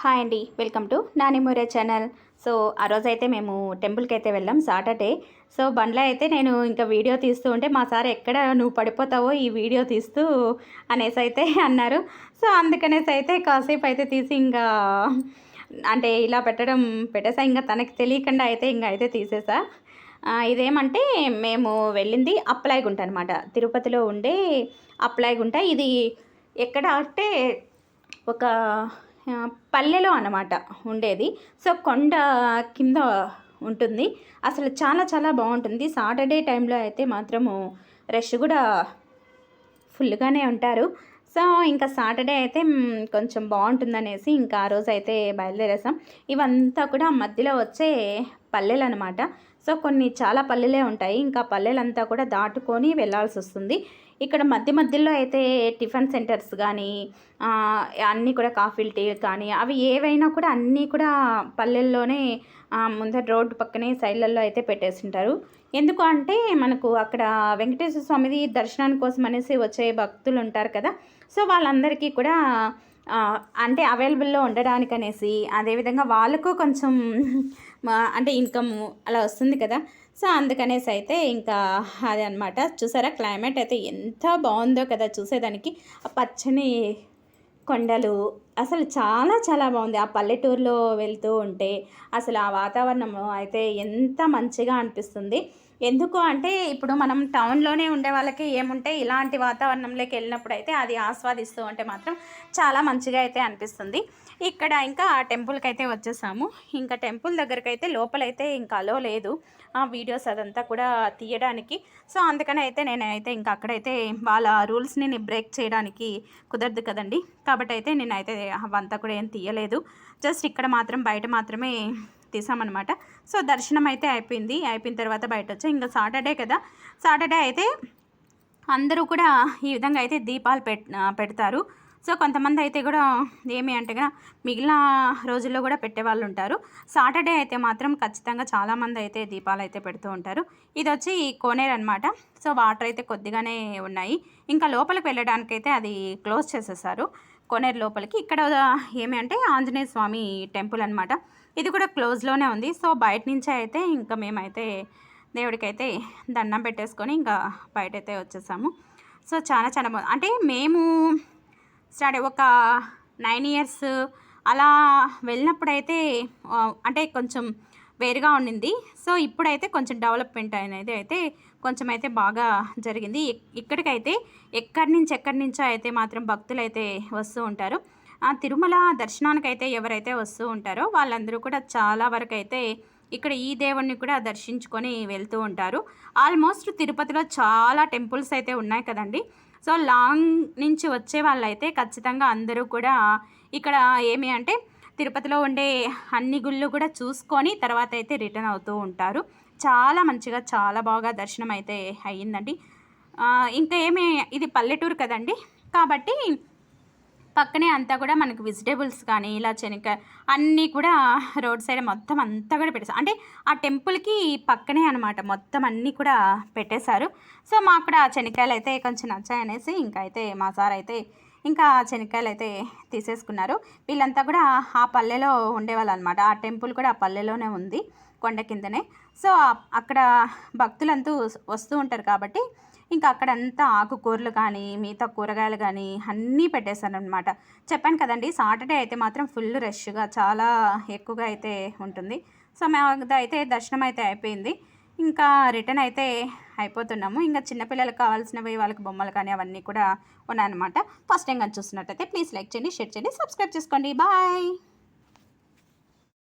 Hi అండి welcome to నానిమూరే channel. So ఆ రోజైతే మేము టెంపుల్కి అయితే వెళ్ళాం సాటర్డే. సో బండ్లో అయితే నేను ఇంకా వీడియో తీస్తూ ఉంటే మా సార్ ఎక్కడ నువ్వు పడిపోతావో ఈ వీడియో తీస్తూ అనేసి అయితే అన్నారు. సో అందుకనేసి అయితే కాసేపు అయితే తీసి ఇంకా అంటే ఇలా పెట్టడం పెట్టేసా. ఇంకా తనకి తెలియకుండా అయితే ఇంకా అయితే తీసేసా. ఇదేమంటే మేము వెళ్ళింది అప్పలాయగుంట అనమాట తిరుపతిలో ఉండే అప్పలాయగుంట ఇది ఎక్కడ అంటే ఒక పల్లెలో అన్నమాట ఉండేది. సో కొండ కింద ఉంటుంది. అసలు చాలా చాలా బాగుంటుంది. సాటర్డే టైంలో అయితే మాత్రము రష్ కూడా ఫుల్గానే ఉంటారు. సో ఇంకా సాటర్డే అయితే కొంచెం బాగుంటుందనేసి ఇంకా ఆ రోజు అయితే బయలుదేరేసాం. ఇవంతా కూడా మధ్యలో వచ్చే పల్లెలు అనమాట సో కొన్ని చాలా పల్లెలే ఉంటాయి. ఇంకా పల్లెలంతా కూడా దాటుకొని వెళ్ళాల్సి వస్తుంది ఇక్కడ మధ్య మధ్యలో అయితే టిఫిన్ సెంటర్స్ కానీ అన్నీ కూడా కాఫీలు టీ కానీ అవి ఏవైనా కూడా అన్నీ కూడా పల్లెల్లోనే ముందర రోడ్డు పక్కనే సైడ్లలో అయితే పెట్టేసింటారు ఎందుకు అంటే మనకు అక్కడ వెంకటేశ్వర స్వామిది దర్శనాని కోసం అనేసి వచ్చే భక్తులు ఉంటారు కదా. సో వాళ్ళందరికీ కూడా అంటే అవైలబుల్లో ఉండడానికి అనేసి అదేవిధంగా వాళ్ళకు కొంచెం అంటే ఇన్కమ్ అలా వస్తుంది కదా. సో అందుకనేసి అయితే ఇంకా అది అనమాట చూసారా? క్లైమేట్ అయితే ఎంత బాగుందో కదా చూసేదానికి. ఆ పచ్చని కొండలు అసలు చాలా చాలా బాగుంది. ఆ పల్లెటూరులో వెళ్తూ ఉంటే అసలు ఆ వాతావరణం అయితే ఎంత మంచిగా అనిపిస్తుంది. ఎందుకు అంటే ఇప్పుడు మనం టౌన్లోనే ఉండే వాళ్ళకి ఏముంటే ఇలాంటి వాతావరణంలోకి వెళ్ళినప్పుడు అయితే అది ఆస్వాదిస్తూ ఉంటే మాత్రం చాలా మంచిగా అయితే అనిపిస్తుంది. ఇక్కడ ఇంకా ఆ టెంపుల్కి అయితే వచ్చేసాము. ఇంకా టెంపుల్ దగ్గరికి అయితే లోపలైతే ఇంకా అలో లేదు. ఆ వీడియోస్ అదంతా కూడా తీయడానికి. సో అందుకని అయితే నేనైతే ఇంకా అక్కడైతే వాళ్ళ రూల్స్ని బ్రేక్ చేయడానికి కుదరదు కదండి. కాబట్టి అయితే నేనైతే అవంతా కూడా ఏం తీయలేదు. జస్ట్ ఇక్కడ మాత్రం బయట మాత్రమే తీసామన్నమాట. సో దర్శనం అయితే అయిపోయింది. అయిపోయిన తర్వాత బయట వచ్చాం ఇంకా సాటర్డే కదా. సాటర్డే అయితే అందరూ కూడా ఈ విధంగా అయితే దీపాలు పెట్ పెడతారు. సో కొంతమంది అయితే కూడా ఏమి అంటే కదా మిగిలిన రోజుల్లో కూడా పెట్టేవాళ్ళు ఉంటారు. సాటర్డే అయితే మాత్రం ఖచ్చితంగా చాలామంది అయితే దీపాలు అయితే పెడుతూ ఉంటారు. ఇది వచ్చి కోనేరు అనమాట సో వాటర్ అయితే కొద్దిగానే ఉన్నాయి. ఇంకా లోపలికి వెళ్ళడానికి అయితే అది క్లోజ్ చేసేసారు. కోనేరు లోపలికి. ఇక్కడ ఏమి అంటే ఆంజనేయ స్వామి టెంపుల్ అనమాట ఇది కూడా క్లోజ్లోనే ఉంది. సో బయట నుంచే అయితే ఇంకా మేమైతే దేవుడికైతే దండం పెట్టేసుకొని ఇంకా బయటైతే వచ్చేసాము. సో చాలా చాలా బాగుంది. అంటే మేము స్టార్ట్ ఒక నైన్ ఇయర్స్ అలా వెళ్ళినప్పుడైతే అంటే కొంచెం వేరుగా ఉండింది. సో ఇప్పుడైతే కొంచెం డెవలప్మెంట్ అనేది అయితే కొంచెం అయితే బాగా జరిగింది. ఇక్కడికైతే ఎక్కడి నుంచి ఎక్కడి నుంచో అయితే మాత్రం భక్తులు అయితే వస్తూ ఉంటారు. తిరుమల దర్శనానికైతే ఎవరైతే వస్తూ ఉంటారో వాళ్ళందరూ కూడా చాలా వరకు అయితే ఇక్కడ ఈ దేవుణ్ణి కూడా దర్శించుకొని వెళ్తూ ఉంటారు. ఆల్మోస్ట్ తిరుపతిలో చాలా టెంపుల్స్ అయితే ఉన్నాయి కదండి. సో లాంగ్ నుంచి వచ్చే వాళ్ళైతే ఖచ్చితంగా అందరూ కూడా ఇక్కడ ఏమి అంటే తిరుపతిలో ఉండే అన్ని గుళ్ళు కూడా చూసుకొని తర్వాత అయితే రిటర్న్ అవుతూ ఉంటారు. చాలా మంచిగా చాలా బాగా దర్శనం అయితే అయ్యిందండి. ఇంకా ఏమి ఇది పల్లెటూరు కదండి. కాబట్టి పక్కనే అంతా కూడా మనకు వెజిటేబుల్స్ కానీ ఇలా శనగ అన్నీ కూడా రోడ్ సైడ్ మొత్తం అంతా కూడా పెట్టేసారు అంటే ఆ టెంపుల్కి పక్కనే అనమాట మొత్తం అన్నీ కూడా పెట్టేశారు. సో మాకు కూడా ఆ శనక్కాయలు అయితే కొంచెం నచ్చాయనేసి ఇంకా అయితే మా సార్ అయితే ఇంకా శనక్కాయలు అయితే తీసేసుకున్నారు. వీళ్ళంతా కూడా ఆ పల్లెలో ఉండేవాళ్ళు అనమాట ఆ టెంపుల్ కూడా ఆ పల్లెలోనే ఉంది కొండ కిందనే. సో అక్కడ భక్తులంతా వస్తూ ఉంటారు కాబట్టి ఇంకా అక్కడంతా ఆకుకూరలు కానీ మిగతా కూరగాయలు కానీ అన్నీ పెట్టేశాను అనమాట చెప్పాను కదండి సాటర్డే అయితే మాత్రం ఫుల్ రష్గా చాలా ఎక్కువగా అయితే ఉంటుంది. సో మేము అయితే దర్శనం అయితే అయిపోయింది. ఇంకా రిటర్న్ అయితే అయిపోతున్నాము. ఇంకా చిన్నపిల్లలకు కావాల్సినవి వాళ్ళకి బొమ్మలు కానీ అవన్నీ కూడా ఉన్నాయన్నమాట. ఫస్ట్ టైం కానీ చూస్తున్నట్టయితే ప్లీజ్ లైక్ చేయండి షేర్ చేయండి సబ్స్క్రైబ్ చేసుకోండి. బాయ్!